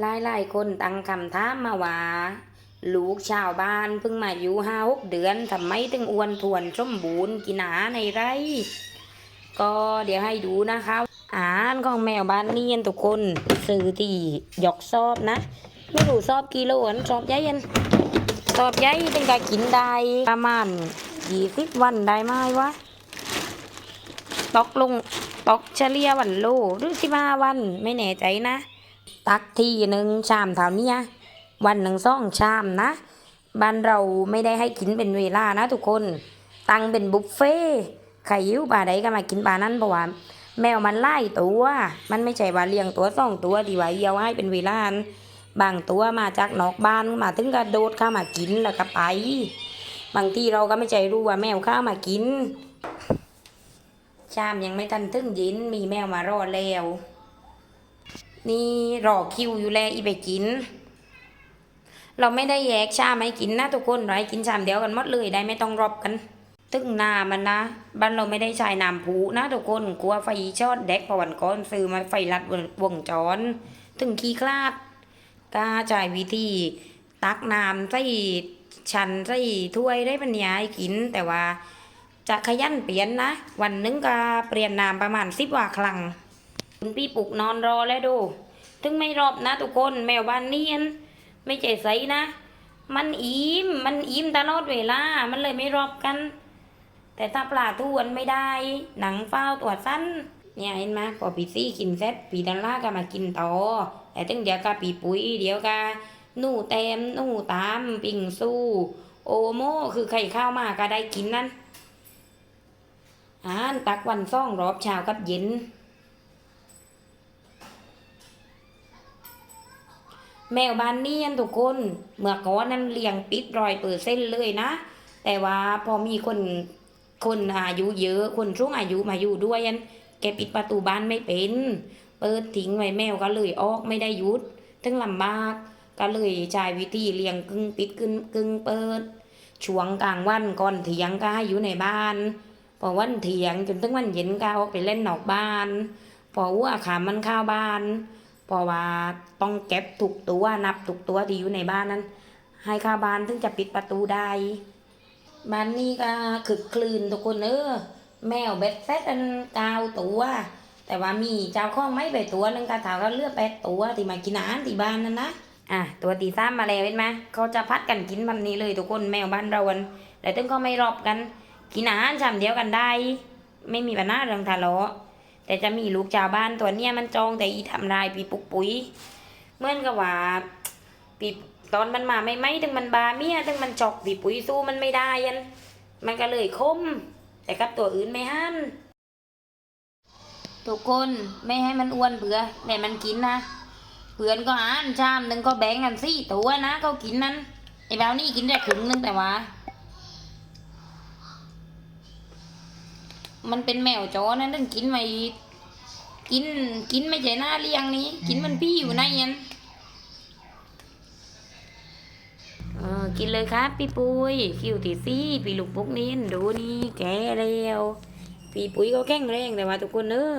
หลายหลายคนตั้งคำถามมาว่าลูกชาวบ้านเพิ่งมาอยู่ห้าหกเดือนทำไมถึงอ้วนทวนสมบูรณ์กินอาหาในไร ก็เดี๋ยวให้ดูนะคะอาหารของแมวบ้านเนียนทุกคนซื้อที่หยอกซอบนะ ไม่รู้ซอบกิโลอันซอบใหญ่ยันซอบใหญ่เป็นการกินได้ประมาณยี่สิบวันได้ไหมวะตอกลงตอกเฉลี่ยวันโลหรือสิบห้าวันไม่แน่ใจนะ ตักทีหนึ่งชามเท่านี้วันหนึ่งสองชามนะ บ้านเราไม่ได้ให้กินเป็นเวลานะทุกคน ตั้งเป็นบุฟเฟ่ใครหิวปลาใดก็มากินปลานั้นเพราะว่าแมวมันไล่ตัว มันไม่ใช่ว่าเลี้ยงตัวสองตัวดีว่าเดียวให้เป็นเวลานบางตัวมาจากนอกบ้านมาถึงก็โดดเข้ามากินแล้วก็ไป บางทีเราก็ไม่ใจรู้ว่าแมวเข้ามากิน ชามยังไม่ทันถึงยินมีแมวมารอแล้ว นี่รอคิวอยู่แล้วอีไปกิน เราไม่ได้แยกชามให้กินนะทุกคนเราให้กินชามเดียวกันหมดเลยได้ไม่ต้องรบกัน ตึ้งน้ำมันนะบ้านเราไม่ได้ใช้น้ำผูนะทุกคนกลัวไฟช็อตแดกพอวันก่อนซื้อมาไฟลัดวงจร ถึงขี้คลาดกาจ่ายวิธี ตักน้ำใส่ชันใส่ถ้วยได้บรรยายกินแต่ว่าจะขยันเปลี่ยนนะ วันหนึงก็เปลี่ยนน้ำประมาณสิบว่าครั้งคุณพี่ปลุกนอนรอแล้วดู ถึงไม่รอบนะทุกคนแมวบ้านเนียน ไม่ใจใสนะ มันอิ่มมันอิ่มตลอดเวลา มันเลยไม่รอบกัน แต่ถ้าปลาทวนไม่ได้ หนังเฝ้าตัวสั้น เนี่ยเห็นไหมพอปีซี่กินเสร็จปีดันล่าก็มากินต่อ แต่ถึงเดี๋ยวก็ปีปุ๋ยเดี๋ยวก็หนู่เต็มหนู่ตามปิ่งสู้ โอโมคือไข่ข้าวมาก็ได้กินนั่นอาหารตักวันซ่องรอบเช้ากับเย็น แมวบ้านเนียนทุกคนเมื่อก่อนนั้นเลี้ยงปิดรอยเปิดเส้นเลยนะ แต่ว่าพอมีคนคนอายุเยอะคนช่วงอายุมาอยู่ด้วยอันแกปิดประตูบ้านไม่เป็น เปิดทิ้งไว้แมวก็เลยออกไม่ได้ยุดถึงลำบากก็เลยใช้วิธีเลี้ยงกึ่งปิดกึ่งกึ่งเปิดช่วงกลางวันก่อนเถียงก็ให้อยู่ในบ้าน พอวันเถียงจนถึงวันเย็นก็ออกไปเล่นนอกบ้าน พอวัวขามันเข้าบ้าน เพราะว่าต้องเก็บถูกตัวนับถูกตัวที่อยู่ในบ้านนั้น ให้ข้าบ้านถึงจะปิดประตูได้ บ้านนี้ก็คึกคลืนทุกคนเออแมวเบ็ดเซตอันกาวตัวแต่ว่ามีเจ้าข้องไม่ไปตัวหนึงกระถาก็เลือกแปดตัวที่มากินอาหารที่บ้านนั่นนะอะตัวตีซ้ำมาแล้วเห็นไหมเขาจะพัดกันกินมันนี้เลยทุกคนแมวบ้านเราอันแต่ตึงก็ไม่รอบกัน กินอาหารชามเดียวกันได้ ไม่มีปัญหาเรื่องทะเลาะ แต่จะมีลูกชาวบ้านตัวเนี้ยมันจองแต่อีทำลายปีปุกปุ๋ยเหมื่อนกับว่าปีตอนมันมาไม่ไม่ถึงมันบาเมียถึงมันจอกปีปุ๋ยสู้มันไม่ได้ยันมันก็เลยคม แต่กับตัวอื่นไม่ห้ามทุกคนไม่ให้มันอ้วนเบื่อแต่มันกินนะเพื่อนก็อ่านชามหนึ่งก็แบ่งกันสี่ตัวนะเขากินนั้นไอ้แบวนี่กินได้ครึ่งนึงแต่ว่า มันเป็นแมวจอนั่นั่นกินไม่กินกินไม่ใช่หน้าเลี้ยงนี้ กินมันพี่อยู่ในยันเออกินเลยครับพี่ปุ้ยคิวตีซี่พี่ลูกปุ๊กนี้ดูนี่แกแล้วพี่ปุ้ยก็แข็งแรงแต่ว่าทุกคนเนอะ